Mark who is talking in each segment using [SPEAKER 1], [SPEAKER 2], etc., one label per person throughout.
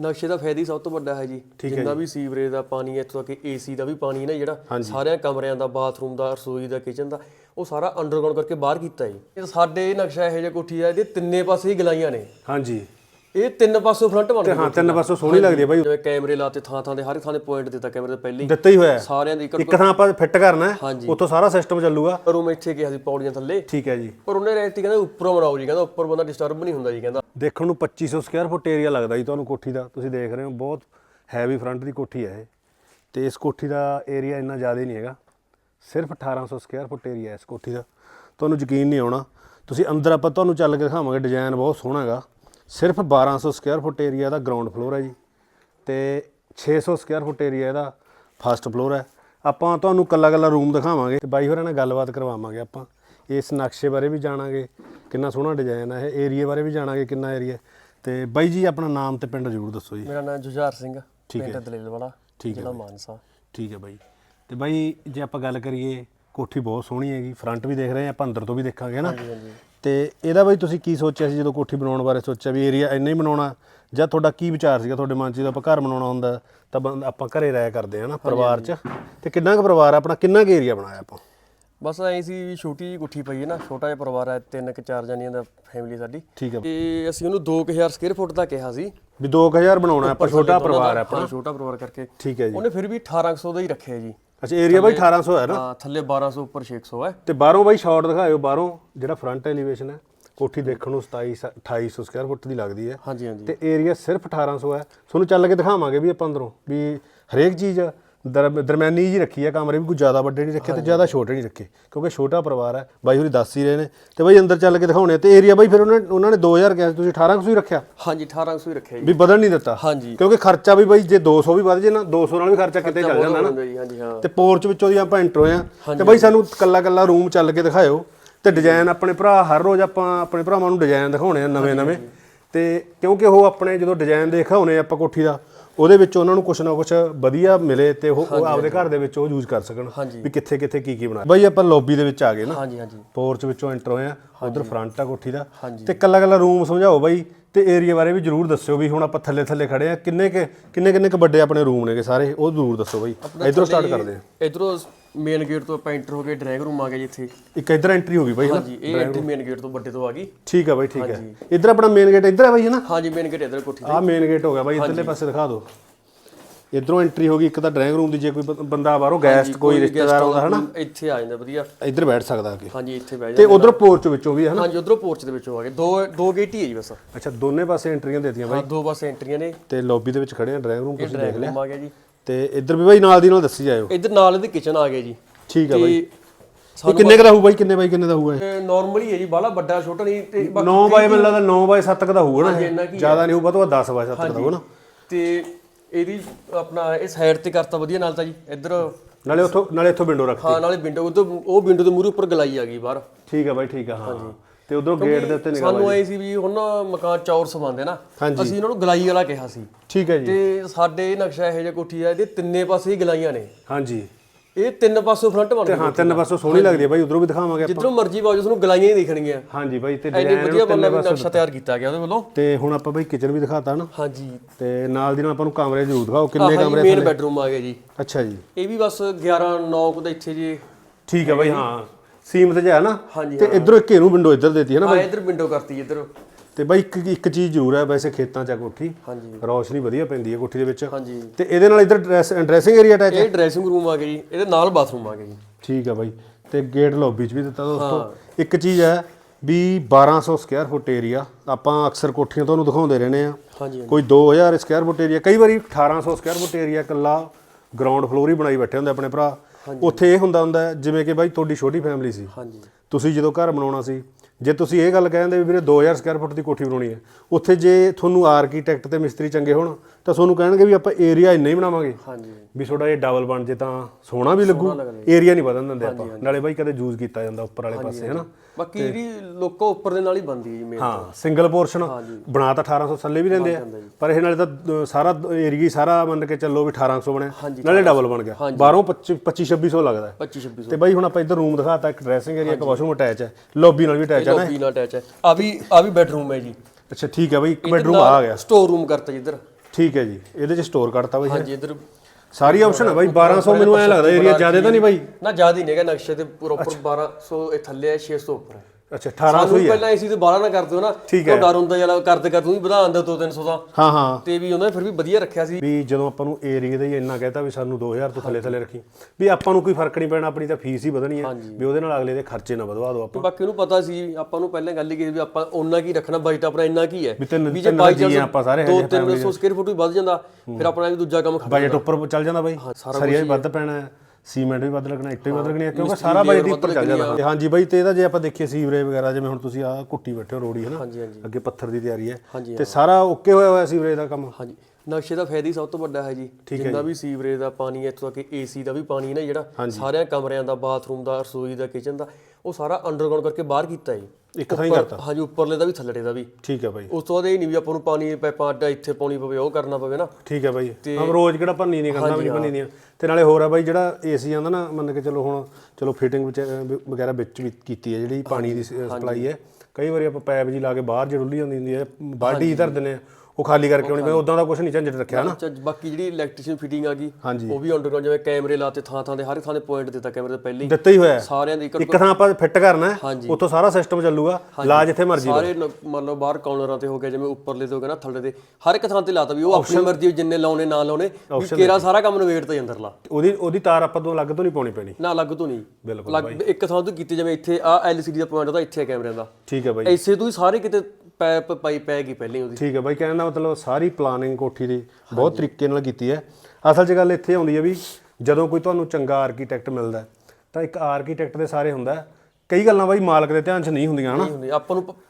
[SPEAKER 1] ਨਕਸ਼ੇ ਦਾ ਫਾਇਦਾ ਹੀ ਸਭ ਤੋਂ ਵੱਡਾ ਹੈ ਜੀ। ਜਿੰਨਾ ਵੀ ਸੀਵਰੇਜ ਦਾ ਪਾਣੀ ਹੈ ਇੱਥੋਂ ਤੱਕ ਏਸੀ ਦਾ ਵੀ ਪਾਣੀ ਹੈ ਨਾ ਜਿਹੜਾ ਸਾਰਿਆਂ ਕਮਰਿਆਂ ਦਾ ਬਾਥਰੂਮ ਦਾ ਰਸੋਈ ਦਾ ਕਿਚਨ ਦਾ ਉਹ ਸਾਰਾ ਅੰਡਰਗਰਾਉਂਡ ਕਰਕੇ ਬਾਹਰ ਕੀਤਾ ਜੀ। ਸਾਡੇ ਨਕਸ਼ਾ ਇਹੋ ਜਿਹਾ ਕੋਠੀ ਆ ਇਹਦੇ ਤਿੰਨੇ ਪਾਸੇ ਹੀ ਗਲਾਈਆਂ ਨੇ।
[SPEAKER 2] ਹਾਂਜੀ।
[SPEAKER 1] ਇਹ ਤਿੰਨ ਪਾਸੋਂ ਫਰੰਟ ਬਣ
[SPEAKER 2] ਤੇ ਹਾਂ ਤਿੰਨ ਪਾਸੋਂ ਸੋਹਣੀ ਲੱਗਦੀ ਹੈ ਬਾਈ।
[SPEAKER 1] ਜਿਵੇਂ ਕੈਮਰੇ ਲਾਤੇ ਥਾਂ ਥਾਂ ਤੇ ਹਰ ਥਾਂ ਤੇ ਪੁਆਇੰਟ ਦਿੱਤਾ ਕੈਮਰੇ ਦੇ ਪਹਿਲੇ।
[SPEAKER 2] ਦਿੱਤਾ ਹੀ ਹੋਇਆ।
[SPEAKER 1] ਸਾਰਿਆਂ ਦੀ
[SPEAKER 2] ਇੱਕ ਥਾਂ ਆਪਾਂ ਫਿੱਟ ਕਰਨਾ। ਉੱਥੋਂ ਸਾਰਾ ਸਿਸਟਮ ਚੱਲੂਗਾ।
[SPEAKER 1] ਰੂਮ ਇੱਥੇ ਗਿਆ ਸੀ ਪੌੜੀਆਂ ਥੱਲੇ।
[SPEAKER 2] ਠੀਕ ਹੈ ਜੀ।
[SPEAKER 1] ਪਰ ਉਹਨੇ ਰੈਤੀ ਕਹਿੰਦਾ ਉੱਪਰੋਂ ਬਣਾਓ ਜੀ ਕਹਿੰਦਾ ਉੱਪਰ ਬੰਦਾ ਡਿਸਟਰਬ ਨਹੀਂ ਹੁੰਦਾ ਜੀ ਕਹਿੰਦਾ।
[SPEAKER 2] ਦੇਖਣ ਨੂੰ 2500 ਸਕੁਅਰ ਫੁੱਟ ਏਰੀਆ ਲੱਗਦਾ ਜੀ ਤੁਹਾਨੂੰ ਕੋਠੀ ਦਾ। ਤੁਸੀਂ ਦੇਖ ਰਹੇ ਹੋ ਬਹੁਤ ਹੈਵੀ ਫਰੰਟ ਦੀ ਕੋਠੀ ਹੈ ਇਹ। ਤੇ ਇਸ ਕੋਠੀ ਦਾ ਏਰੀਆ ਇੰਨਾ ਜ਼ਿਆਦਾ ਨਹੀਂ ਹੈਗਾ। ਸਿਰਫ 1800 ਸਕੁਅਰ ਫੁੱਟ ਏਰੀਆ ਇਸ ਕੋਠੀ ਦਾ। ਤੁਹਾਨੂੰ ਯਕੀਨ ਨਹੀਂ ਆਉਣਾ। ਤੁਸੀਂ ਅੰਦਰ ਆਪਾਂ ਤੁਹਾਨੂੰ ਚੱਲ ਕੇ ਦਿਖਾਵਾਂਗੇ ਡਿਜ਼ਾਈਨ ਬਹੁਤ ਸੋਹਣਾ ਹੈਗਾ। ਸਿਰਫ 1200 ਸਕੁਅਰ ਫੁੱਟ ਏਰੀਆ ਦਾ ਗਰਾਊਂਡ ਫਲੋਰ ਹੈ ਜੀ ਤੇ 600 ਸਕੁਅਰ ਫੁੱਟ ਏਰੀਆ ਇਹਦਾ ਫਸਟ ਫਲੋਰ ਹੈ। ਆਪਾਂ ਤੁਹਾਨੂੰ ਕੱਲਾ ਕੱਲਾ ਰੂਮ ਦਿਖਾਵਾਂਗੇ ਤੇ ਬਾਈ ਹੋਰਾਂ ਨਾਲ ਗੱਲਬਾਤ ਕਰਵਾਵਾਂਗੇ ਆਪਾਂ। ਇਸ ਨਕਸ਼ੇ ਬਾਰੇ ਵੀ ਜਾਣਾਂਗੇ ਕਿੰਨਾ ਸੋਹਣਾ ਡਿਜ਼ਾਈਨ ਹੈ ਇਹ ਏਰੀਆ ਬਾਰੇ ਵੀ ਜਾਣਾਂਗੇ ਕਿੰਨਾ ਏਰੀਆ ਤੇ ਬਾਈ ਜੀ ਆਪਣਾ ਨਾਮ ਤੇ ਪਿੰਡ ਜ਼ਰੂਰ ਦੱਸੋ ਜੀ।
[SPEAKER 1] ਮੇਰਾ ਨਾਮ ਜੁਝਾਰ ਸਿੰਘ
[SPEAKER 2] ਠੀਕ
[SPEAKER 1] ਪਿੰਡ ਦਲੇਲ ਵਾਲਾ
[SPEAKER 2] ਠੀਕ ਹੈ
[SPEAKER 1] ਜ਼ਿਲ੍ਹਾ ਮਾਨਸਾ।
[SPEAKER 2] ਠੀਕ ਹੈ ਬਾਈ। ਤੇ ਬਾਈ ਜੇ ਆਪਾਂ ਗੱਲ ਕਰੀਏ ਕੋਠੀ ਬਹੁਤ ਸੋਹਣੀ ਹੈਗੀ ਫਰੰਟ ਵੀ ਦੇਖ ਰਹੇ ਆਪਾਂ ਅੰਦਰ ਤੋਂ ਵੀ ਦੇਖਾਂਗੇ ਨਾ? ਤੇ ਇਹਦਾ ਬਾਈ ਤੁਸੀਂ ਕੀ ਸੋਚਿਆ ਸੀ ਜਦੋਂ ਕੋਠੀ ਬਣਾਉਣ ਬਾਰੇ ਸੋਚਿਆ ਵੀ ਏਰੀਆ ਇੰਨਾ ਹੀ ਬਣਾਉਣਾ? ਜਾਂ ਤੁਹਾਡਾ ਕੀ ਵਿਚਾਰ ਸੀਗਾ? ਤੁਹਾਡੇ ਮਨ 'ਚ ਜਦੋਂ ਆਪਾਂ ਘਰ ਬਣਾਉਣਾ ਹੁੰਦਾ ਤਾਂ ਬੰ- ਆਪਾਂ ਘਰੇ ਰਹਿ ਕਰਦੇ ਹਾਂ ਨਾ ਪਰਿਵਾਰ 'ਚ। ਤੇ ਕਿੰਨਾ ਕੁ ਪਰਿਵਾਰ ਆ? ਆਪਣਾ ਕਿੰਨਾ ਕੁ ਏਰੀਆ ਬਣਾਇਆ ਆਪਾਂ?
[SPEAKER 1] ਬਸ ਐਂ ਸੀ ਵੀ ਛੋਟੀ ਜਿਹੀ ਗੁੱਠੀ ਪਈ ਹੈ ਨਾ ਛੋਟਾ ਜਿਹਾ ਪਰਿਵਾਰ ਹੈ ਤਿੰਨ ਕਿ ਚਾਰ ਜਣੀਆਂ ਦਾ ਫੈਮਿਲੀ ਸਾਡੀ।
[SPEAKER 2] ਠੀਕ ਹੈ
[SPEAKER 1] ਤੇ ਅਸੀਂ ਉਹਨੂੰ 2000 ਸਕੁਅਰ ਫੁੱਟ ਦਾ ਕਿਹਾ ਸੀ।
[SPEAKER 2] ਵੀ 2000 ਬਣਾਉਣਾ ਆਪਾਂ ਛੋਟਾ ਪਰਿਵਾਰ ਹੈ
[SPEAKER 1] ਹਾਂ ਛੋਟਾ ਪਰਿਵਾਰ ਕਰਕੇ।
[SPEAKER 2] ਠੀਕ ਹੈ ਜੀ।
[SPEAKER 1] ਉਹਨੇ ਫਿਰ ਵੀ 1800 ਦਾ ਹੀ ਰੱਖਿਆ ਜੀ।
[SPEAKER 2] ਅੱਛਾ ਏਰੀਆ ਬਾਈ 1800 ਹੈ ਨਾ?
[SPEAKER 1] ਹਾਂ ਥੱਲੇ 1200 ਉੱਪਰ 600 ਹੈ।
[SPEAKER 2] ਤੇ ਬਾਹਰੋਂ ਬਾਈ ਸ਼ਾਟ ਦਿਖਾਇਓ ਬਾਹਰੋਂ ਜਿਹੜਾ ਫਰੰਟ ਐਲੀਵੇਸ਼ਨ ਹੈ ਕੋਠੀ ਦੇਖਣ ਨੂੰ 27 2800 ਸਕੁਅਰ ਫੁੱਟ ਦੀ ਲੱਗਦੀ ਹੈ।
[SPEAKER 1] ਹਾਂਜੀ ਹਾਂਜੀ।
[SPEAKER 2] ਤੇ ਏਰੀਆ ਸਿਰਫ 1800 ਹੈ। ਤੁਹਾਨੂੰ ਚੱਲ ਕੇ ਦਿਖਾਵਾਂਗੇ ਵੀ ਆਪਾਂ ਅੰਦਰੋਂ ਵੀ ਹਰੇਕ ਚੀਜ਼ ਦਰ- ਦਰਮਿਆਨੀ ਜੀ ਰੱਖੀ ਹੈ ਕਮਰੇ ਵੀ ਕੋਈ ਜ਼ਿਆਦਾ ਵੱਡੇ ਨਹੀਂ ਰੱਖੇ ਤੇ ਜ਼ਿਆਦਾ ਛੋਟੇ ਨਹੀਂ ਰੱਖੇ ਕਿਉਂਕਿ ਛੋਟਾ ਪਰਿਵਾਰ ਹੈ ਬਾਈ ਹੋਰੀ ਦੱਸ ਹੀ ਰਹੇ ਨੇ ਤੇ ਬਾਈ ਅੰਦਰ ਚੱਲ ਕੇ ਦਿਖਾਉਣੇ ਆ। ਤੇ ਏਰੀਆ ਬਾਈ ਫਿਰ ਉਹਨਾਂ ਉਹਨਾਂ ਨੇ 2000 ਕਿਹਾ ਸੀ, ਤੁਸੀਂ 1800 ਹੀ ਰੱਖਿਆ?
[SPEAKER 1] ਹਾਂਜੀ 1800 ਹੀ ਰੱਖਿਆ ਜੀ।
[SPEAKER 2] ਵੀ ਵਧਣ ਨਹੀਂ ਦਿੱਤਾ।
[SPEAKER 1] ਹਾਂਜੀ।
[SPEAKER 2] ਕਿਉਂਕਿ ਖਰਚਾ ਵੀ ਬਾਈ ਜੇ 200 ਵੀ ਵੱਧ ਜੇ ਨਾ 200 ਨਾਲ ਵੀ ਖਰਚਾ ਕਿਤੇ ਚੱਲ ਜਾਂਦਾ ਨਾ।
[SPEAKER 1] ਹੁੰਦਾ ਜੀ ਹਾਂਜੀ ਹਾਂ।
[SPEAKER 2] ਤੇ ਪੋਰਚ ਵਿੱਚੋਂ ਦੀ ਆਪਾਂ ਐਂਟਰ ਹੋਏ ਆ ਤੇ ਬਾਈ ਸਾਨੂੰ ਕੱਲਾ ਕੱਲਾ ਰੂਮ ਚੱਲ ਕੇ ਦਿਖਾਇਓ ਤੇ ਡਿਜ਼ਾਈਨ ਆਪਣੇ ਭਰਾ ਹਰ ਰੋਜ਼ ਆਪਾਂ ਆਪਣੇ ਭਰਾਵਾਂ ਨੂੰ ਡਿਜ਼ਾਈਨ ਦਿਖਾਉਣੇ ਆ ਨਵੇਂ ਨਵੇਂ ਤੇ ਕਿਉਂਕਿ ਉਹ ਆਪਣੇ ਜਦੋਂ ਡਿਜ਼ਾਈਨ ਦਿਖਾਉਣੇ ਆਪਾਂ ਕੋਠੀ ਦਾ ਉਹਦੇ ਵਿੱਚ ਉਹਨਾਂ ਨੂੰ ਕੁਛ ਨਾ ਕੁਛ ਵਧੀਆ ਮਿਲੇ ਤੇ ਉਹ ਉਹ ਆਪਦੇ ਘਰ ਦੇ ਵਿੱਚ ਉਹ ਯੂਜ਼ ਕਰ ਸਕਣ
[SPEAKER 1] ਹਾਂਜੀ।
[SPEAKER 2] ਵੀ ਕਿੱਥੇ ਕਿੱਥੇ ਕੀ ਕੀ ਬਣਾਇਆ। ਬਾਈ ਆਪਾਂ ਲੌਬੀ ਦੇ ਵਿੱਚ ਆ ਗਏ ਨਾ।
[SPEAKER 1] ਹਾਂਜੀ ਹਾਂਜੀ।
[SPEAKER 2] ਪੋਰਚ ਵਿੱਚੋਂ ਐਂਟਰ ਹੋਏ ਆ। ਉਧਰ ਫਰੰਟ ਆ ਕੋਠੀ ਦਾ।
[SPEAKER 1] ਹਾਂਜੀ।
[SPEAKER 2] ਤੇ ਕੱਲਾ ਕੱਲਾ ਰੂਮ ਸਮਝਾਓ ਬਾਈ ਤੇ ਏਰੀਆ ਬਾਰੇ ਵੀ ਜਰੂਰ ਦੱਸਿਓ ਵੀ ਹੁਣ ਆਪਾਂ ਥੱਲੇ ਥੱਲੇ ਖੜੇ ਆ। ਕਿੰਨੇ ਕਿ ਕਿੰਨੇ ਕਿੰਨੇ ਕ ਵੱਡੇ ਆਪਣੇ ਰੂਮ ਨੇਗੇ ਸਾਰੇ? ਉਹ ਜ਼ਰੂਰ ਦੱਸੋ ਬਾਈ। ਇਧਰੋਂ ਸਟਾਰਟ ਕਰਦੇ ਆ।
[SPEAKER 1] ਇਧਰੋਂ ਮੇਨ ਗੇਟ ਤੋਂ ਆਪਾਂ ਐਂਟਰ ਹੋ ਗਏ ਡਰਾਇੰਗ ਰੂਮ ਆ ਗਿਆ ਜੀ ਇੱਥੇ।
[SPEAKER 2] ਇੱਕ ਇਧਰ ਐਂਟਰੀ ਹੋ ਗਈ ਬਾਈ
[SPEAKER 1] ਹਾਂਜੀ ਇਹ ਐਂਟਰੀ ਮੇਨ ਗੇਟ ਤੋਂ ਵੱਡੇ ਤੋਂ ਆ ਗਈ।
[SPEAKER 2] ਠੀਕ ਆ ਬਾਈ ਠੀਕ ਹੈ ਇਧਰ ਆਪਣਾ ਮੇਨ ਗੇਟ ਇਧਰ ਹੈ ਬਾਈ ਹਨਾ
[SPEAKER 1] ਹਾਂਜੀ ਮੇਨ ਗੇਟ ਇਧਰ ਕੋਠੀ
[SPEAKER 2] ਆਹ ਮੇਨ ਗੇਟ ਹੋ ਗਿਆ ਬਾਈ ਇਧਰਲੇ ਪਾਸੇ ਦਿਖਾ ਦਿਓ। ਇਧਰੋਂ ਐਂਟਰੀ ਹੋ ਗਈ ਇੱਕ ਤਾਂ ਡਰਾਇੰਗ ਰੂਮ ਦੀ ਜੇ ਕੋਈ ਬੰਦਾ ਬਾਹਰੋਂ ਗੈਸਟ ਕੋਈ ਰਿਸ਼ਤੇਦਾਰ ਆਉਂਦਾ ਹਨਾ
[SPEAKER 1] ਇੱਥੇ ਆ ਜਾਂਦਾ ਵਧੀਆ।
[SPEAKER 2] ਇੱਧਰ ਬੈਠ ਸਕਦਾ ਆ ਕੇ
[SPEAKER 1] ਹਾਂਜੀ ਇੱਥੇ ਬਹਿ
[SPEAKER 2] ਤੇ
[SPEAKER 1] ਜਾ
[SPEAKER 2] ਉਧਰ ਪੋਰਚ ਵਿੱਚੋਂ ਵੀ ਹੈ ਹਨਾ
[SPEAKER 1] ਹਾਂਜੀ ਉਧਰੋਂ ਪੋਰਚ ਦੇ ਵਿੱਚੋਂ ਆ ਗਏ। ਦੋ ਦੋ ਗੇਟ ਹੀ ਹੈ ਜੀ ਬਸ।
[SPEAKER 2] ਅੱਛਾ ਦੋਨੇ ਪਾਸੇ ਐਂਟਰੀਆਂ ਦੇਤੀਆਂ ਬਾਈ।
[SPEAKER 1] ਹਾਂ ਦੋ ਬਸ ਐਂਟਰੀਆਂ ਨੇ।
[SPEAKER 2] ਤੇ ਲੌਬੀ ਦੇ ਵਿੱਚ ਖੜੇ ਆ ਡਰਾਇੰਗ ਰੂਮ ਤੁਸੀਂ
[SPEAKER 1] ਡਰਾਇੰਗ ਰੂਮ ਆ ਗਿਆ ਜੀ।
[SPEAKER 2] ਤੇ ਇੱਧਰ ਵੀ ਬਾਈ ਨਾਲ ਦੀ ਨਾਲ ਦੱਸੀ ਜਾਇਓ।
[SPEAKER 1] ਇਧਰ ਨਾਲ ਇਹਦੇ ਕਿਚਨ ਆ ਗਿਆ ਜੀ।
[SPEAKER 2] ਠੀਕ ਆ ਬਾਈ। ਇਹ ਕਿੰਨੇ ਕੁ ਦਾ ਹੋਊ ਬਾਈ ਕਿੰਨੇ ਬਾਈ ਕਿੰਨੇ ਦਾ ਹੋਊਗਾ ਇਹ?
[SPEAKER 1] ਨਾਰਮਲੀ ਹੈ ਜੀ ਬਾਲਾ ਵੱਡਾ ਛੋਟਾ ਨਹੀਂ ਤੇ ਬਾਕੀ
[SPEAKER 2] 9 ਬਾਈ ਮੈਨੂੰ ਲੱਗਦਾ 9 ਬਾਈ 7 ਤੱਕ ਦਾ ਹੋਊਗਾ ਨਾ
[SPEAKER 1] ਕੀ
[SPEAKER 2] ਜ਼ਿਆਦਾ ਨਹੀਂ ਹੋਊਗਾ ਤਾਂ 10 ਬਾਈ 7 ਤੱਕ ਦਾ ਹੋਊਗਾ ਨਾ।
[SPEAKER 1] ਤੇ ਇਹਦੀ ਆਪਣਾ ਇਹ ਸਾਈਡ ਤੇ ਕਰਤਾ ਵਧੀਆ ਨਾਲ ਤਾਂ ਜੀ ਇੱਧਰ
[SPEAKER 2] ਨਾਲੇ ਉੱਥੋਂ ਨਾਲੇ ਇੱਥੋਂ ਵਿੰਡੋ ਰੱਖ
[SPEAKER 1] ਹਾਂ ਨਾਲੇ ਵਿੰਡੋ ਉਧਰ ਉਹ ਵਿੰਡੋ ਦੇ ਮੂਹਰੇ ਉੱਪਰ ਗਲਾਈ ਆ ਗਈ ਬਾਹਰ।
[SPEAKER 2] ਠੀਕ ਆ ਬਾਈ ਠੀਕ ਆ ਹਾਂ ਤੇ ਉਧਰੋਂ ਗੇਟ ਦੇ ਉੱਤੇ ਨਿਗਾਹ
[SPEAKER 1] ਸਾਨੂੰ ਐ ਸੀ ਵੀ ਹੁਣ ਨਾ ਮਕਾਨ ਚੌਰ ਸਮਾਉਂਦੇ ਨਾ। ਅਸੀਂ ਇਹਨਾਂ ਨੂੰ ਗਲਾਈ ਵਾਲਾ ਕਿਹਾ ਸੀ।
[SPEAKER 2] ਠੀਕ ਹੈ ਜੀ।
[SPEAKER 1] ਤੇ ਸਾਡੇ ਨਕਸ਼ਾ ਇਹੋ ਜਿਹਾ ਕੋਠੀ ਆ ਇਹਦੇ ਤਿੰਨੇ ਪਾਸੇ ਹੀ ਗਲਾਈਆਂ ਨੇ।
[SPEAKER 2] ਹਾਂਜੀ।
[SPEAKER 1] ਇਹ ਤਿੰਨ ਪਾਸੋਂ ਫਰੰਟ ਬਣ ਗਈ
[SPEAKER 2] ਹਾਂ ਤਿੰਨ ਪਾਸੋਂ ਸੋਹਣੀ ਲੱਗਦੀ ਹੈ ਬਾਈ ਉਧਰੋਂ ਵੀ ਦਿਖਾਵਾਂਗੇ ਆਪਾਂ।
[SPEAKER 1] ਜਿੱਧਰੋਂ ਮਰਜ਼ੀ ਬਾਜੂ ਤੁਹਾਨੂੰ ਗਲਾਈਆਂ ਹੀ ਦਿਖਣਗੀਆਂ।
[SPEAKER 2] ਹਾਂਜੀ ਬਾਈ ਤੇ ਡਿਜ਼ਾਈਨ
[SPEAKER 1] ਵਧੀਆ ਬੰਦਾ ਵੀ ਨਕਸ਼ਾ ਤਿਆਰ ਕੀਤਾ ਗਿਆ ਉਹਦੇ ਵੱਲੋਂ।
[SPEAKER 2] ਤੇ ਹੁਣ ਆਪਾਂ ਬਾਈ ਕਿਚਨ ਵੀ ਦਿਖਾਤਾ ਨਾ।
[SPEAKER 1] ਹਾਂਜੀ।
[SPEAKER 2] ਤੇ ਨਾਲ ਦੀ ਨਾਲ ਆਪਾਂ ਨੂੰ ਕਮਰੇ ਜ਼ਰੂਰ ਦਿਖਾਓ ਕਿੰਨੇ ਕਮਰੇ
[SPEAKER 1] ਮੇਨ ਬੈਡਰੂਮ ਆ ਗਿਆ ਜੀ।
[SPEAKER 2] ਅੱਛਾ ਜੀ।
[SPEAKER 1] ਇਹ ਵੀ ਬਸ 11 9 ਕੁ ਦਾ ਇੱਥੇ ਜੀ
[SPEAKER 2] ਠੀਕ ਹੈ ਬਾਈ ਹਾਂ। ਸੀਮਤ ਜਿਹਾ ਹੈ ਨਾ?
[SPEAKER 1] ਹਾਂਜੀ,
[SPEAKER 2] ਤੇ ਇਧਰੋਂ ਇੱਕ ਇਹਨੂੰ ਵਿੰਡੋ ਇੱਧਰ ਦੇਤੀ ਹੈ ਨਾ
[SPEAKER 1] ਹਾਂ ਇਧਰ ਵਿੰਡੋ ਕਰਤੀ ਇੱਧਰ।
[SPEAKER 2] ਤੇ ਬਾਈ ਇੱਕ ਇੱਕ ਚੀਜ਼ ਜ਼ਰੂਰ ਹੈ ਵੈਸੇ ਖੇਤਾਂ 'ਚ ਆ ਕੋਠੀ।
[SPEAKER 1] ਹਾਂਜੀ।
[SPEAKER 2] ਰੌਸ਼ਨੀ ਵਧੀਆ ਪੈਂਦੀ ਹੈ ਕੋਠੀ ਦੇ ਵਿੱਚ।
[SPEAKER 1] ਹਾਂਜੀ।
[SPEAKER 2] ਤੇ ਇਹਦੇ ਨਾਲ ਇੱਧਰ ਡਰੈਸ ਡਰੈਸਿੰਗ ਏਰੀਆ ਅਟੈਚ ਹੈ?
[SPEAKER 1] ਇਹ ਡਰੈਸਿੰਗ ਰੂਮ ਆ ਗਿਆ ਜੀ ਇਹਦੇ ਨਾਲ ਬਾਥਰੂਮ ਆ ਗਿਆ ਜੀ
[SPEAKER 2] ਠੀਕ ਹੈ ਬਾਈ। ਤੇ ਗੇਟ ਲੌਬੀ 'ਚ ਵੀ ਦਿੱਤਾ ਦੋਸਤੋ। ਇੱਕ ਚੀਜ਼ ਹੈ ਵੀ 1200 ਸਕੁਅਰ ਫੁੱਟ ਏਰੀਆ ਆਪਾਂ ਅਕਸਰ ਕੋਠੀਆਂ ਤੁਹਾਨੂੰ ਦਿਖਾਉਂਦੇ ਰਹਿੰਦੇ ਆ
[SPEAKER 1] ਹਾਂਜੀ
[SPEAKER 2] ਕੋਈ 2000 ਸਕੁਅਰ ਫੁੱਟ ਏਰੀਆ ਕਈ ਵਾਰੀ 1800 ਸਕੁਅਰ ਫੁੱਟ ਏਰੀਆ ਇਕੱਲਾ ਗਰਾਊਂਡ ਫਲੋਰ ਹੀ ਬਣਾਈ ਬੈਠੇ ਹੁੰਦੇ ਆਪਣੇ ਭਰਾ। ਉੱਥੇ ਇਹ ਹੁੰਦਾ ਹੁੰਦਾ ਜਿਵੇਂ ਕਿ ਬਾਈ ਤੁਹਾਡੀ ਛੋਟੀ ਫੈਮਿਲੀ ਸੀ।
[SPEAKER 1] ਹਾਂਜੀ।
[SPEAKER 2] ਤੁਸੀਂ ਜਦੋਂ ਘਰ ਬਣਾਉਣਾ ਸੀ ਜੇ ਤੁਸੀਂ ਇਹ ਗੱਲ ਕਹਿੰਦੇ ਵੀ ਵੀਰੇ 2000 ਸਕੁਅਰ ਫੁੱਟ ਦੀ ਕੋਠੀ ਬਣਾਉਣੀ ਹੈ ਉੱਥੇ ਜੇ ਤੁਹਾਨੂੰ ਆਰਕੀਟੈਕਟ ਤੇ ਮਿਸਤਰੀ ਚੰਗੇ ਹੋਣ ਤਾਂ ਤੁਹਾਨੂੰ ਕਹਿਣਗੇ ਵੀ ਆਪਾਂ ਏਰੀਆ ਇੰਨਾ ਹੀ ਬਣਾਵਾਂਗੇ।
[SPEAKER 1] ਹਾਂਜੀ।
[SPEAKER 2] ਵੀ ਥੋੜਾ ਇਹ ਡਬਲ ਬਣ ਜੇ ਤਾਂ ਸੋਹਣਾ ਵੀ ਲੱਗੂ ਏਰੀਆ ਨਹੀਂ ਵਧਣ ਦਿੰਦੇ ਆਪਾਂ। ਨਾਲੇ ਬਾਈ ਕਦੇ ਯੂਜ਼ ਕੀਤਾ ਜਾਂਦਾ ਉੱਪਰ ਵਾਲੇ ਪਾਸੇ ਹੈਨਾ?
[SPEAKER 1] ਬਾਕੀ ਜਿਹੜੀ ਲੋਕੋ ਉੱਪਰ ਦੇ ਨਾਲ ਹੀ ਬੰਦੀ ਹੈ ਜੀ ਮੇਨ
[SPEAKER 2] ਹਾਂ ਸਿੰਗਲ ਪੋਰਸ਼ਨ ਬਣਾ ਤਾਂ 1800 ਥੱਲੇ ਵੀ ਦਿੰਦੇ ਆ ਪਰ ਇਹ ਨਾਲੇ ਤਾਂ ਸਾਰਾ ਏਰੀਆ ਹੀ ਸਾਰਾ ਮੰਨ ਕੇ ਚੱਲੋ ਵੀ 1800 ਬਣਿਆ। ਨਾਲੇ ਡਬਲ ਬਣ ਗਿਆ। ਬਾਹਰੋਂ 25 2600 ਲੱਗਦਾ। ਹੈ।
[SPEAKER 1] 25 26
[SPEAKER 2] ਤੇ ਬਾਈ ਹੁਣ ਆਪਾਂ ਇੱਧਰ ਰੂਮ ਦਿਖਾਤਾ ਇੱਕ ਡਰੈਸਿੰਗ ਏਰੀਆ ਇੱਕ ਵਾਸ਼ਰੂਮ ਅਟੈਚ ਹੈ। ਲੌਬੀ ਨਾਲ ਵੀ ਅਟੈਚ ਹੈ ਨਾ
[SPEAKER 1] ਲੌਬੀ ਨਾਲ ਅਟੈਚ ਹੈ। ਆ ਵੀ ਆ ਵੀ ਬੈਡਰੂਮ ਹੈ ਜੀ।
[SPEAKER 2] ਅੱਛਾ ਠੀਕ ਹੈ ਬਾਈ ਇੱਕ ਬੈਡਰੂਮ ਆ ਗਿਆ।
[SPEAKER 1] ਸਟੋਰ ਰੂਮ ਕਰਤਾ ਜੀ ਇੱਧਰ।
[SPEAKER 2] ਠੀਕ ਹੈ ਜੀ ਇਹਦੇ ਚ ਸਟੋਰ ਕਰਤਾ ਬਾਈ
[SPEAKER 1] ਹਾਂਜੀ ਇਧਰ
[SPEAKER 2] ਸਾਰੀ ਆਪਸ਼ਨ ਹੈ ਬਾਈ 1200 ਮੈਨੂੰ ਐ ਲੱਗਦਾ ਏਰੀਆ ਜ਼ਿਆਦਾ ਤਾਂ ਨਹੀਂ ਬਾਈ।
[SPEAKER 1] ਨਾ ਜ਼ਿਆਦਾ ਹੀ ਨਹੀਂਗਾ ਨਕਸ਼ੇ ਤੇ ਪ੍ਰੋਪਰ 1200 ਇਹ ਥੱਲੇ ਹੈ 600 ਉੱਪਰ। ਹੈ
[SPEAKER 2] ਅੱਛਾ 1800
[SPEAKER 1] ਸਾਨੂੰ
[SPEAKER 2] ਹੀ ਹੈ
[SPEAKER 1] ਪਹਿਲਾਂ ਏਸੀ ਤੇ ਬਾਹਲਾ ਨਾ ਕਰ ਦਿਓ ਨਾ
[SPEAKER 2] ਠੀਕ
[SPEAKER 1] ਉਹ ਡਰ ਹੁੰਦਾ ਜਲਾ ਕਰਦੇ ਕਰ ਤੂੰ ਵੀ ਵਧਾ ਦਿੰਦਾ 2 300 ਦਾ।
[SPEAKER 2] ਹਾਂ ਹਾਂ।
[SPEAKER 1] ਤੇ ਵੀ ਉਹਨਾਂ ਨੇ ਫਿਰ ਵੀ ਵਧੀਆ ਰੱਖਿਆ ਸੀ।
[SPEAKER 2] ਵੀ ਜਦੋਂ ਆਪਾਂ ਨੂੰ ਏਰੀਆ ਦਾ ਹੀ ਇੰਨਾ ਕਹਿਤਾ ਵੀ ਸਾਨੂੰ 2000 ਤੋਂ ਥੱਲੇ ਥੱਲੇ ਰੱਖੀ। ਵੀ ਆਪਾਂ ਨੂੰ ਕੋਈ ਫ਼ਰਕ ਨਹੀਂ ਪੈਣਾ ਆਪਣੀ ਤਾਂ ਫੀਸ ਹੀ ਵਧਣੀ ਹੈ। ਵੀ ਉਹਦੇ ਨਾਲ ਅਗਲੇ ਦੇ ਖਰਚੇ ਨਾ ਵਧਵਾ ਦਿਓ ਆਪਾਂ।
[SPEAKER 1] ਬਾਕੀ ਉਹਨੂੰ ਪਤਾ ਸੀ ਆਪਾਂ ਨੂੰ ਪਹਿਲਾਂ ਗੱਲ ਹੀ ਕੀਤੀ ਵੀ ਆਪਾਂ ਉਹਨਾਂ ਕੀ ਰੱਖਣਾ ਬਜਟ ਆਪਣਾ ਇੰਨਾ ਕੀ ਹੈ।
[SPEAKER 2] ਵੀ ਤਿੰਨ ਤਿੰਨ ਜੀ ਆਪਾਂ ਸਾਰੇ
[SPEAKER 1] ਦੋ ਤਿੰਨ ਸੌ ਸਕੁਅਰ ਫੁੱਟ ਵੀ ਵੱਧ ਜਾਂਦਾ ਫਿਰ ਆਪਣਾ ਵੀ ਦੂਜਾ ਕੰਮ ਖੜਾ
[SPEAKER 2] ਬਜਟ ਉੱਪਰ ਚੱਲ ਜਾਂਦਾ ਬਾਈ। ਸਰੀਆ ਵੀ ਵੱਧ ਪੈਣਾ। ਹੈ, ਸੀਮੈਂਟ ਵੀ ਵੱਧ ਲੱਗਣਾ ਇੱਟ ਵੀ ਵੱਧ ਲੱਗਣੀ ਕਿਉਂਕਿ ਸਾਰਾ ਹੀ ਉੱਪਰ ਚੱਲ ਤੇ ਹਾਂਜੀ ਬਾਈ ਤੇ ਇਹਦਾ ਜੇ ਆਪਾਂ ਦੇਖੀਏ ਸੀਵਰੇਜ ਵਗੈਰਾ ਜਿਵੇਂ ਹੁਣ ਤੁਸੀਂ ਆ ਕੁੱਟੀ ਬੈਠੇ ਹੋ ਰੋੜੀ ਹੈ ਨਾ? ਅੱਗੇ ਪੱਥਰ ਦੀ ਤਿਆਰੀ ਹੈ। ਤੇ ਸਾਰਾ ਓਕੇ ਹੋਇਆ ਹੋਇਆ ਸੀਵਰੇਜ ਦਾ ਕੰਮ?
[SPEAKER 1] ਹਾਂਜੀ। ਨਕਸ਼ੇ ਦਾ ਫਾਇਦਾ ਹੀ ਸਭ ਤੋਂ ਵੱਡਾ ਹੈ ਜੀ। ਜਿੰਨਾ ਵੀ ਸੀਵਰੇਜ ਦਾ ਪਾਣੀ ਹੈ ਇੱਥੋਂ ਤੱਕ ਏਸੀ ਦਾ ਵੀ ਪਾਣੀ ਹੈ ਨਾ ਜਿਹੜਾ ਸਾਰਿਆਂ ਕਮਰਿਆਂ ਦਾ ਬਾਥਰੂਮ ਦਾ ਰਸੋਈ ਦਾ ਕਿਚਨ ਦਾ ਉਹ ਸਾਰਾ ਅੰਡਰਗਰਾਉਂਡ ਕਰਕੇ ਬਾਹਰ ਕੀਤਾ ਜੀ।
[SPEAKER 2] ਇੱਕ ਥਾਂ ਹੀ ਕਰਤਾ।
[SPEAKER 1] ਹਾਂਜੀ ਉੱਪਰਲੇ ਦਾ ਵੀ ਥੱਲੜੇ ਦਾ ਵੀ।
[SPEAKER 2] ਠੀਕ ਹੈ ਬਾਈ
[SPEAKER 1] ਉਸ ਤੋਂ ਬਾਅਦ ਇਹ ਨਹੀਂ ਵੀ ਆਪਾਂ ਨੂੰ ਪਾਣੀ ਪਾਈਪਾਂ ਅੱਡਾ ਇੱਥੇ ਪਾਉਣੀ ਪਵੇ ਉਹ ਕਰਨਾ ਪਵੇ ਨਾ।
[SPEAKER 2] ਠੀਕ ਹੈ ਬਾਈ ਹਮ ਰੋਜ਼ ਕਿਹੜਾ ਭੰਨੀ ਨਹੀਂ ਕਰਨਾ ਵੀ ਨਹੀਂ ਭੰਨੀ ਦੀਆਂ ਤੇ ਨਾਲੇ ਹੋਰ ਆ ਬਾਈ ਜਿਹੜਾ ਏਸੀ ਆਂਦਾ ਨਾ ਮੰਨ ਕੇ ਚਲੋ ਹੁਣ ਚਲੋ ਫਿਟਿੰਗ ਵਗੈਰਾ ਵਿੱਚ ਵੀ ਕੀਤੀ ਹੈ ਜਿਹੜੀ ਪਾਣੀ ਦੀ ਸਪਲਾਈ ਹੈ। ਕਈ ਵਾਰੀ ਆਪਾਂ ਪਾਈਪ ਜੀ ਲਾ ਕੇ ਬਾਹਰ ਜੇ ਰੁੱਲੀ ਜਾਂਦੀ ਹੁੰਦੀ ਹੈ ਬਾਲਟੀ ਧਰ ਦਿੰਦੇ ਆ ਉਹ ਖਾਲੀ ਕਰਕੇ ਆਉਣੀ ਪਈ ਉਦਾਂ ਦਾ ਕੁਝ ਨਹੀਂ ਝੰਜਟ ਰੱਖਿਆ ਨਾ
[SPEAKER 1] ਬਾਕੀ ਜਿਹੜੀ ਇਲੈਕਟ੍ਰੀਸ਼ੀਅਨ ਫਿਟਿੰਗ ਆ ਗਈ। ਉਹ ਵੀ ਅੰਡਰਗਰਾਉਂਡ ਜਿਵੇਂ ਕੈਮਰੇ ਲਾਤੇ ਥਾਂ ਥਾਂ ਦੇ ਹਰ ਇੱਕ ਥਾਂ ਦੇ ਪੁਆਇੰਟ ਦਿੱਤਾ ਕੈਮਰੇ ਦੇ ਪਹਿਲੇ ਹੀ।
[SPEAKER 2] ਦਿੱਤਾ ਹੀ ਹੋਇਆ।
[SPEAKER 1] ਸਾਰਿਆਂ ਦੇ ਇੱਕ
[SPEAKER 2] ਇੱਕ ਥਾਂ ਆਪਾਂ ਫਿੱਟ ਕਰਨਾ ਉੱਥੋਂ ਸਾਰਾ ਸਿਸਟਮ ਚੱਲੂਗਾ ਲਾ ਜਿੱਥੇ ਮਰਜ਼ੀ
[SPEAKER 1] ਸਾਰੇ ਮੰਨ ਲਓ ਬਾਹਰ ਕਾਰਨਰਾਂ ਤੇ ਹੋ ਗਿਆ ਜਿਵੇਂ ਉੱਪਰਲੇ ਤੇ ਨਾ ਥੱਲੇ ਤੇ ਹਰ ਇੱਕ ਥਾਂ ਤੇ ਲਾਤਾ ਵੀ ਉਹ ਆਪਣੀ ਮਰਜ਼ੀ ਜਿੰਨੇ ਲਾਉਣੇ ਨਾ ਲਾਉਣੇ ਵੀ ਕੇਰਾ ਸਾਰਾ ਕੰਮ ਨਵੇੜ ਤੇ ਅੰਦਰਲਾ।
[SPEAKER 2] ਉਹਦੀ ਉਹਦੀ ਤਾਰ ਆਪਾਂ ਤੋਂ ਅਲੱਗ ਤੋਂ ਨਹੀਂ ਪਾਉਣੀ ਪੈਣੀ।
[SPEAKER 1] ਨਾ ਅਲੱਗ ਤੋਂ ਨਹੀਂ।
[SPEAKER 2] ਬਿਲਕੁਲ
[SPEAKER 1] ਇੱਕ ਥਾਂ ਤੋਂ ਕੀਤੀ ਜਿਵੇਂ ਇੱਥੇ ਆ ਐਲਸੀਡੀ ਦਾ ਪੁਆਇੰਟ ਉਹਦਾ ਇੱਥੇ ਹੈ ਕੈਮਰਿਆਂ ਦਾ।
[SPEAKER 2] ਠੀਕ ਹੈ ਬਾਈ।
[SPEAKER 1] ਐਸੇ ਤੋਂ ਹੀ ਸਾਰੇ ਕਿਤੇ ਪੈਪ ਪਾਈ ਪੈ ਗਈ ਪਹਿਲੇ ਉਹਦੀ।
[SPEAKER 2] ਠੀਕ ਹੈ ਬਾਈ ਕਹਿਣ ਦਾ ਮਤਲਬ ਸਾਰੀ ਪਲਾਨਿੰਗ ਕੋਠੀ ਦੀ ਬਹੁਤ ਤਰੀਕੇ ਨਾਲ ਕੀਤੀ ਹੈ। ਅਸਲ 'ਚ ਗੱਲ ਇੱਥੇ ਆਉਂਦੀ ਹੈ ਵੀ ਜਦੋਂ ਕੋਈ ਤੁਹਾਨੂੰ ਚੰਗਾ ਆਰਕੀਟੈਕਟ ਮਿਲਦਾ ਤਾਂ ਇੱਕ ਆਰਕੀਟੈਕਟ ਦੇ ਸਾਰੇ ਹੁੰਦਾ। ਕਈ ਗੱਲਾਂ ਬਾਈ ਮਾਲਕ ਦੇ ਧਿਆਨ 'ਚ ਨਹੀਂ ਹੁੰਦੀਆਂ ਹਨਾ?
[SPEAKER 1] ਆਪਾਂ ਨੂੰ ਪ-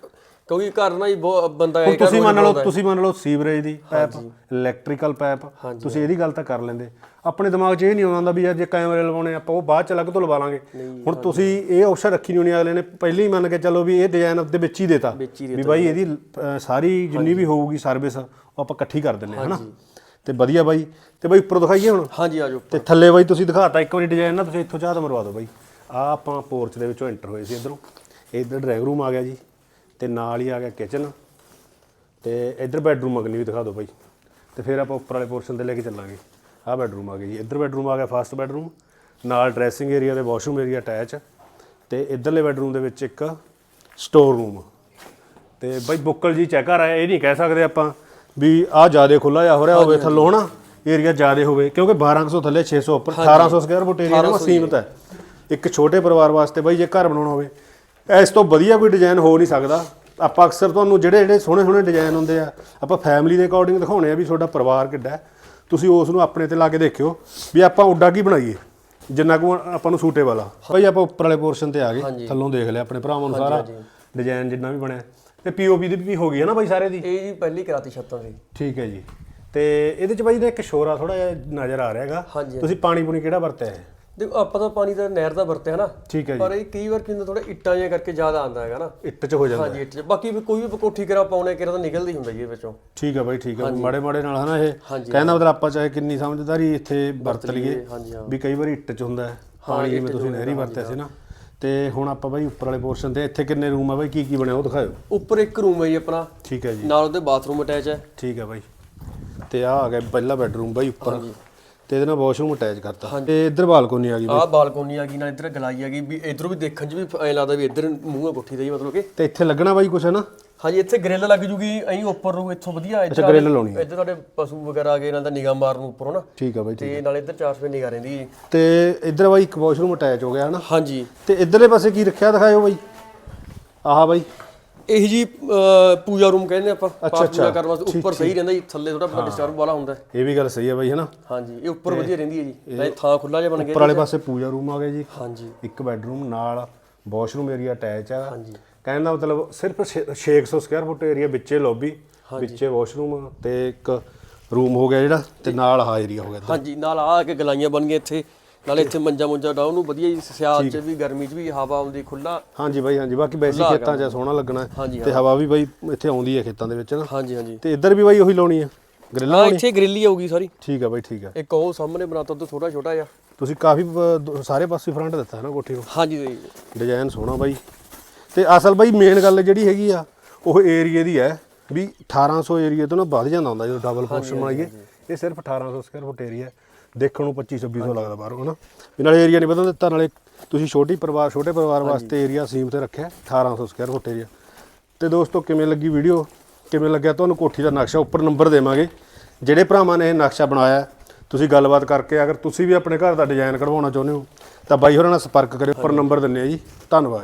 [SPEAKER 1] ਕਿਉਂਕਿ ਘਰ ਨਾ ਹੀ ਬਹੁਤ ਬੰਦਾ
[SPEAKER 2] ਹੁਣ
[SPEAKER 1] ਇਹ
[SPEAKER 2] ਤੁਸੀਂ ਮੰਨ ਲਓ ਤੁਸੀਂ ਮੰਨ ਲਓ ਸੀਵਰੇਜ ਦੀ ਪਾਈਪ ਇਲੈਕਟ੍ਰੀਕਲ ਪਾਈਪ ਤੁਸੀਂ ਇਹਦੀ ਗੱਲ ਤਾਂ ਕਰ ਲੈਂਦੇ। ਆਪਣੇ ਦਿਮਾਗ 'ਚ ਇਹ ਨਹੀਂ ਆਉਂਦਾ ਵੀ ਯਾਰ ਜੇ ਕੈਮਰੇ ਲਵਾਉਣੇ ਆਪਾਂ ਉਹ ਬਾਅਦ 'ਚ ਅਲੱਗ ਤੋਂ ਲਵਾ ਲਾਂਗੇ। ਹੁਣ ਤੁਸੀਂ ਇਹ ਆਪਸ਼ਨ ਰੱਖੀ ਨਹੀਂ ਹੋਣੀ ਅਗਲੇ ਨੇ ਪਹਿਲਾਂ ਹੀ ਮੰਨ ਕੇ ਚੱਲੋ ਵੀ ਇਹ ਡਿਜ਼ਾਈਨ ਦੇ ਵਿੱਚ ਹੀ ਦੇਤਾ। ਵੀ ਬਾਈ ਇਹਦੀ ਸਾਰੀ ਜਿੰਨੀ ਵੀ ਹੋਊਗੀ ਸਰਵਿਸ ਉਹ ਆਪਾਂ ਇਕੱਠੀ ਕਰ ਦਿੰਨੇ ਹਾਂ ਹਨਾ? ਤੇ ਵਧੀਆ ਬਾਈ। ਤੇ ਬਾਈ ਉੱਪਰ ਦਿਖਾਈਏ ਹੁਣ?
[SPEAKER 1] ਹਾਂਜੀ ਆਜੋ
[SPEAKER 2] ਤੇ ਥੱਲੇ ਬਾਈ ਤੁਸੀਂ ਦਿਖਾਤਾ ਇੱਕ ਵਾਰੀ ਡਿਜ਼ਾਈਨ ਨਾ ਤੁਸੀਂ ਇੱਥੋਂ ਝਾਤ ਮਰਵਾ ਦਿਓ ਬਾਈ। ਆ ਆਪਾਂ ਪੋਰਚ ਦੇ ਵਿੱਚੋਂ ਐਂਟਰ ਹੋਏ ਸੀ ਇਧਰੋਂ। ਇਧਰ ਡਰਾਈਵ ਰੂਮ ਆ ਗਿਆ ਜੀ। ਤੇ ਨਾਲ ਹੀ ਆ ਗਿਆ ਕਿਚਨ ਤੇ ਇਧਰ ਬੈੱਡਰੂਮ ਅਗਲੀ ਵੀ ਦਿਖਾ ਦਿਓ ਬਾਈ। ਤੇ ਫਿਰ ਆਪਾਂ ਉੱਪਰ ਵਾਲੇ ਪੋਰਸ਼ਨ ਤੇ ਲੈ ਕੇ ਚੱਲਾਂਗੇ। ਆਹ ਬੈੱਡਰੂਮ ਆ ਗਿਆ ਜੀ। ਇਧਰ ਬੈੱਡਰੂਮ ਆ ਗਿਆ ਫਸਟ ਬੈੱਡਰੂਮ ਨਾਲ ਡਰੈਸਿੰਗ ਏਰੀਆ ਤੇ ਵਾਸ਼ਰੂਮ ਏਰੀਆ ਅਟੈਚ ਤੇ ਇਧਰਲੇ ਬੈੱਡਰੂਮ ਦੇ ਵਿੱਚ ਇੱਕ ਸਟੋਰ ਰੂਮ ਤੇ ਬਾਈ ਬੁੱਕਲ ਜੀ ਚੈੱਕ ਕਰ ਆਇਆ ਇਹ ਨਹੀਂ ਕਹਿ ਸਕਦੇ ਆਪਾਂ ਵੀ ਆਹ ਜਿਆਦੇ ਖੁੱਲਾ ਜਾ ਹੋ ਰਿਹਾ ਹੋਵੇ ਥੱਲੋਂ ਹਨਾ? ਏਰੀਆ ਜਿਆਦੇ ਹੋਵੇ। ਕਿਉਂਕਿ 1200 ਥੱਲੇ 600 ਉੱਪਰ 1800 ਸਕੁਅਰ ਫੁੱਟ ਏਰੀਆ ਨਾ ਸੀਮਤ ਹੈ। ਇੱਕ ਛੋਟੇ ਪਰਿਵਾਰ ਵਾਸਤੇ ਬਾਈ ਜੇ ਘਰ ਬਣਾਉਣਾ ਹੋਵੇ ਇਸ ਤੋਂ ਵਧੀਆ ਕੋਈ ਡਿਜ਼ਾਈਨ ਹੋ ਨਹੀਂ ਸਕਦਾ। ਆਪਾਂ ਅਕਸਰ ਤੁਹਾਨੂੰ ਜਿਹੜੇ ਜਿਹੜੇ ਸੋਹਣੇ ਸੋਹਣੇ ਡਿਜ਼ਾਈਨ ਹੁੰਦੇ ਆ ਆਪਾਂ ਫੈਮਿਲੀ ਦੇ ਅਕੋਰਡਿੰਗ ਦਿਖਾਉਣੇ ਆ ਵੀ ਤੁਹਾਡਾ ਪਰਿਵਾਰ ਕਿੱਡਾ ਤੁਸੀਂ ਉਸ ਨੂੰ ਆਪਣੇ ਤੇ ਲਾ ਕੇ ਦੇਖਿਓ ਵੀ ਆਪਾਂ ਉੱਡਾ ਕੀ ਬਣਾਈਏ ਜਿੰਨਾ ਕੁ ਆਪਾਂ ਨੂੰ ਸੂਟੇਬਲ ਆ। ਬਾਈ ਆਪਾਂ ਉੱਪਰ ਵਾਲੇ ਪੋਰਸ਼ਨ ਤੇ ਆ ਗਏ ਥੱਲੋਂ ਦੇਖ ਲਿਆ ਆਪਣੇ ਭਰਾਵਾਂ ਨੂੰ ਸਾਰਾ। ਡਿਜ਼ਾਈਨ ਜਿੰਨਾ ਵੀ ਬਣਿਆ। ਤੇ ਪੀਓਪੀ ਦੀ ਵੀ ਹੋ ਗਈ ਹੈ ਨਾ ਬਾਈ ਸਾਰੇ ਦੀ?
[SPEAKER 1] ਇਹ ਜੀ ਪਹਿਲੀ ਕਰਾਤੀ ਛੱਤਾਂ ਦੀ।
[SPEAKER 2] ਠੀਕ ਹੈ ਜੀ। ਤੇ ਇਹਦੇ ਚ ਬਾਈ ਦਾ ਇੱਕ ਸ਼ੋਰਾ ਥੋੜਾ ਜਿਹਾ ਨਜ਼ਰ ਆ ਰਿਹਾ ਹੈਗਾ। ਤੁਸੀਂ ਪਾਣੀ ਪੂਣੀ ਕਿਹੜਾ ਵਰਤਿਆ ਹੈ?
[SPEAKER 1] ਦੇਖੋ ਆਪਾਂ ਤਾਂ ਪਾਣੀ ਦਾ ਨਹਿਰ ਦਾ ਵਰਤਿਆ ਹਨਾ
[SPEAKER 2] ਠੀਕ ਹੈ ਜੀ।
[SPEAKER 1] ਪਰ ਇਹ ਕਈ ਵਾਰ ਕਿੰਨਾ ਥੋੜਾ ਇੱਟਾਂ ਜਿਹਾ ਕਰਕੇ ਜ਼ਿਆਦਾ ਆਂਦਾ ਹੈਗਾ ਨਾ।
[SPEAKER 2] ਇੱਟ ਚ ਹੋ ਜਾਂਦਾ
[SPEAKER 1] ਹਾਂਜੀ ਇੱਟ 'ਚ। ਬਾਕੀ ਵੀ ਕੋਈ ਵੀ ਕੋਠੀ ਕਰਾ ਪਾਉਣੇ ਕਿਰਾ ਤਾਂ ਨਿਕਲਦੀ ਹੁੰਦਾ ਜੀ ਇਹ ਵਿੱਚੋਂ।
[SPEAKER 2] ਠੀਕ ਹੈ ਬਾਈ ਠੀਕ ਹੈ। ਮਾੜੇ ਮਾੜੇ ਨਾਲ ਹਨਾ ਇਹ। ਕਹਿੰਦਾ ਮਤਲਬ ਆਪਾਂ ਚਾਹੇ ਕਿੰਨੀ ਸਮਝਦਾਰੀ ਇੱਥੇ ਵਰਤ ਲਈਏ ਵੀ ਕਈ ਵਾਰੀ ਇੱਟ ਚ ਹੁੰਦਾ ਹੈ। ਪਾਣੀ ਜਿਵੇਂ ਤੁਸੀਂ ਨਹਿਰੀ ਵਰਤਿਆ ਸੀ ਨਾ। ਤੇ ਹੁਣ ਆਪਾਂ ਬਾਈ ਉੱਪਰ ਵਾਲੇ ਪੋਰਸ਼ਨ ਤੇ ਇੱਥੇ ਕਿੰਨੇ ਰੂਮ ਆ ਬਾਈ? ਕੀ ਕੀ ਬਣਿਆ ਉਹ ਦਿਖਾਓ
[SPEAKER 1] ਉੱਪਰ ਇੱਕ ਰੂਮ ਹੈ ਜੀ ਆਪਣਾ।
[SPEAKER 2] ਠੀਕ ਹੈ ਜੀ।
[SPEAKER 1] ਨਾਲ ਉਹਦੇ ਬਾਥਰੂਮ ਅਟੈਚ ਹੈ।
[SPEAKER 2] ਠੀਕ ਹੈ ਬਾਈ। ਤੇ ਆ ਆ ਗਿਆ ਪਹਿਲਾ ਬੈਡਰੂਮ ਬਾਈ ਉੱਪਰ। ਤੇ ਇਹਦੇ ਨਾਲ ਵਾਸ਼ਰੂਮ ਅਟੈਚ ਕਰਤਾ। ਤੇ ਇੱਧਰ ਬਾਲਕੋਨੀ ਆ ਗਈ
[SPEAKER 1] ਆਹ ਬਾਲਕੋਨੀ ਆ ਗਈ ਨਾਲ ਇੱਧਰ ਗਲਾਈ ਆ ਗਈ। ਵੀ ਇਧਰੋਂ ਵੀ ਦੇਖਣ 'ਚ ਵੀ ਐ ਲੱਗਦਾ ਵੀ ਇੱਧਰ ਮੂੰਹ ਆ ਕੋਠੀ ਦਾ ਜੀ ਮਤਲਬ ਕਿ
[SPEAKER 2] ਤੇ ਇੱਥੇ ਲੱਗਣਾ ਬਾਈ ਕੁਛ ਹੈ ਨਾ
[SPEAKER 1] ਹਾਂਜੀ ਇੱਥੇ ਗ੍ਰਿਲ ਲੱਗ ਜੂਗੀ ਐਂ ਉੱਪਰ ਨੂੰ ਇੱਥੋਂ ਵਧੀਆ। ਇੱਧਰ
[SPEAKER 2] grill ਲਾਉਣੀ
[SPEAKER 1] ਇੱਧਰ ਸਾਡੇ ਪਸ਼ੂ ਵਗੈਰਾ ਆ ਗਏ ਇਹਨਾਂ ਦਾ ਨਿਗਾਹ ਮਾਰਨ ਉੱਪਰੋਂ ਨਾ
[SPEAKER 2] ਠੀਕ ਹੈ ਬਾਈ
[SPEAKER 1] ਤੇ ਨਾਲ ਇੱਧਰ 400 ਰੁਪਏ ਨਿਗਾਹ ਰਹਿੰਦੀ ਜੀ।
[SPEAKER 2] ਤੇ ਇੱਧਰ ਬਾਈ ਇੱਕ ਵਾਸ਼ਰੂਮ ਅਟੈਚ ਹੋ ਗਿਆ ਹਨਾ?
[SPEAKER 1] ਹਾਂਜੀ।
[SPEAKER 2] ਤੇ ਇੱਧਰਲੇ ਪਾਸੇ ਕੀ ਰੱਖਿਆ ਦਿਖਾਇਓ ਬਾਈ। ਆਹ ਬਾਈ।
[SPEAKER 1] ਇਹ ਜੀ ਪੂਜਾ ਰੂਮ ਕਹਿੰਦੇ ਆਪਾਂ ਪਾਠ ਪੂਜਾ ਕਰਨ ਵਾਸਤੇ ਉੱਪਰ ਸਹੀ ਰਹਿੰਦਾ ਜੀ ਥੱਲੇ ਥੋੜਾ ਬੰਦਾ ਡਿਸਟਰਬ ਵਾਲਾ ਹੁੰਦਾ।
[SPEAKER 2] ਇਹ ਵੀ ਗੱਲ ਸਹੀ ਹੈ ਬਾਈ ਹਨਾ?
[SPEAKER 1] ਹਾਂਜੀ ਇਹ ਉੱਪਰ ਵਧੀਆ ਰਹਿੰਦੀ ਹੈ ਜੀ। ਨਾਲੇ ਥਾਂ ਖੁੱਲਾ ਜਿਹਾ ਬਣ ਗਿਆ
[SPEAKER 2] ਉੱਪਰ ਵਾਲੇ ਪਾਸੇ ਪੂਜਾ ਰੂਮ ਆ ਗਿਆ ਜੀ।
[SPEAKER 1] ਹਾਂਜੀ।
[SPEAKER 2] ਇੱਕ ਬੈਡਰੂਮ ਨਾਲ ਵਾਸ਼ਰੂਮ ਏਰੀਆ ਅਟੈਚ ਆ।
[SPEAKER 1] ਹਾਂਜੀ।
[SPEAKER 2] ਕਹਿਣ ਦਾ ਮਤਲਬ ਸਿਰਫ ਛੇ- 600 ਸਕੁਅਰ ਫੁੱਟ ਏਰੀਆ ਵਿੱਚੇ ਲੌਬੀ ਵਿੱਚੇ ਵਾਸ਼ਰੂਮ ਤੇ ਇੱਕ ਰੂਮ ਹੋ ਗਿਆ ਜਿਹੜਾ ਤੇ ਨਾਲ ਆਹ ਏਰੀਆ ਹੋ ਗਿਆ
[SPEAKER 1] ਹਾਂਜੀ ਨਾਲ ਆ ਕੇ ਗਲਾਈਆਂ ਬਣ ਗਈਆਂ ਇੱਥੇ। ਨਾਲੇ ਇੱਥੇ ਮੰਜਾ ਮੁੰਜਾ ਡਾਉ ਨੂੰ ਵਧੀਆ ਜੀ ਸਿਆਲ 'ਚ ਵੀ ਗਰਮੀ 'ਚ ਵੀ ਹਵਾ ਆਉਂਦੀ ਖੁੱਲਾ
[SPEAKER 2] ਹਾਂਜੀ ਬਾਈ ਹਾਂਜੀ ਬਾਕੀ ਵੈਸੇ ਹੀ ਖੇਤਾਂ 'ਚ ਸੋਹਣਾ ਲੱਗਣਾ। ਹੈ। ਤੇ ਹਵਾ ਵੀ ਬਾਈ ਇੱਥੇ ਆਉਂਦੀ ਹੈ ਖੇਤਾਂ ਦੇ ਵਿੱਚ ਨਾ।
[SPEAKER 1] ਹਾਂਜੀ ਹਾਂਜੀ।
[SPEAKER 2] ਤੇ ਇੱਧਰ ਵੀ ਬਾਈ ਉਹੀ ਲਾਉਣੀ ਆ। ਗ੍ਰਿਲ
[SPEAKER 1] ਹਾਂ ਇੱਥੇ ਗ੍ਰਿਲ ਹੀ ਆਊਗੀ ਸਾਰੀ
[SPEAKER 2] ਠੀਕ ਆ ਬਾਈ ਠੀਕ ਆ।
[SPEAKER 1] ਇੱਕ ਉਹ ਸਾਹਮਣੇ ਬਣਾਤਾ ਉਹ ਥੋੜਾ ਛੋਟਾ ਜਿਹਾ।
[SPEAKER 2] ਤੁਸੀਂ ਕਾਫੀ ਸਾਰੇ ਪਾਸੇ ਫਰੰਟ ਦਿੱਤਾ ਹੈ ਨਾ ਕੋਠੀ ਨੂੰ?
[SPEAKER 1] ਹਾਂਜੀ।
[SPEAKER 2] ਡਿਜ਼ਾਈਨ ਸੋਹਣਾ ਬਾਈ। ਤੇ ਅਸਲ ਬਾਈ ਮੇਨ ਗੱਲ ਜਿਹੜੀ ਹੈਗੀ ਆ ਉਹ ਏਰੀਏ ਦੀ ਹੈ ਵੀ 1800 ਏਰੀਆ ਤੋਂ ਨਾ ਵੱਧ ਜਾਂਦਾ ਹੁੰਦਾ ਜਦੋਂ ਡਬਲ ਪੋਰਸ਼ਨ ਬਣਾਈਏ। ਇਹ ਸਿਰਫ 1800 ਸਕੁਅਰ ਫੁੱਟ ਏਰੀਆ ਹੈ। ਦੇਖਣ ਨੂੰ 25 2600 ਲੱਗਦਾ ਬਾਹਰੋਂ ਹਨਾ? ਵੀ ਨਾਲੇ ਏਰੀਆ ਨਹੀਂ ਵਧਣ ਦਿੱਤਾ ਨਾਲੇ ਤੁਸੀਂ ਛੋਟੀ ਪਰਿਵਾਰ ਛੋਟੇ ਪਰਿਵਾਰ ਵਾਸਤੇ ਏਰੀਆ ਸੀਮਤ ਰੱਖਿਆ 1800 ਸਕੁਅਰ ਫੁੱਟ ਏਰੀਆ ਤੇ ਦੋਸਤੋ ਕਿਵੇਂ ਲੱਗੀ ਵੀਡੀਓ ਕਿਵੇਂ ਲੱਗਿਆ ਤੁਹਾਨੂੰ ਕੋਠੀ ਦਾ ਨਕਸ਼ਾ? ਉੱਪਰ ਨੰਬਰ ਦੇਵਾਂਗੇ। ਜਿਹੜੇ ਭਰਾਵਾਂ ਨੇ ਇਹ ਨਕਸ਼ਾ ਬਣਾਇਆ ਤੁਸੀਂ ਗੱਲਬਾਤ ਕਰਕੇ ਅਗਰ ਤੁਸੀਂ ਵੀ ਆਪਣੇ ਘਰ ਦਾ ਡਿਜ਼ਾਈਨ ਕਢਵਾਉਣਾ ਚਾਹੁੰਦੇ ਹੋ ਤਾਂ ਬਾਈ ਹੋਰਾਂ ਨਾਲ ਸੰਪਰਕ ਕਰਿਓ। ਉੱਪਰ ਨੰਬਰ ਦਿੰਨੇ ਆ ਜੀ। ਧੰਨਵਾਦ।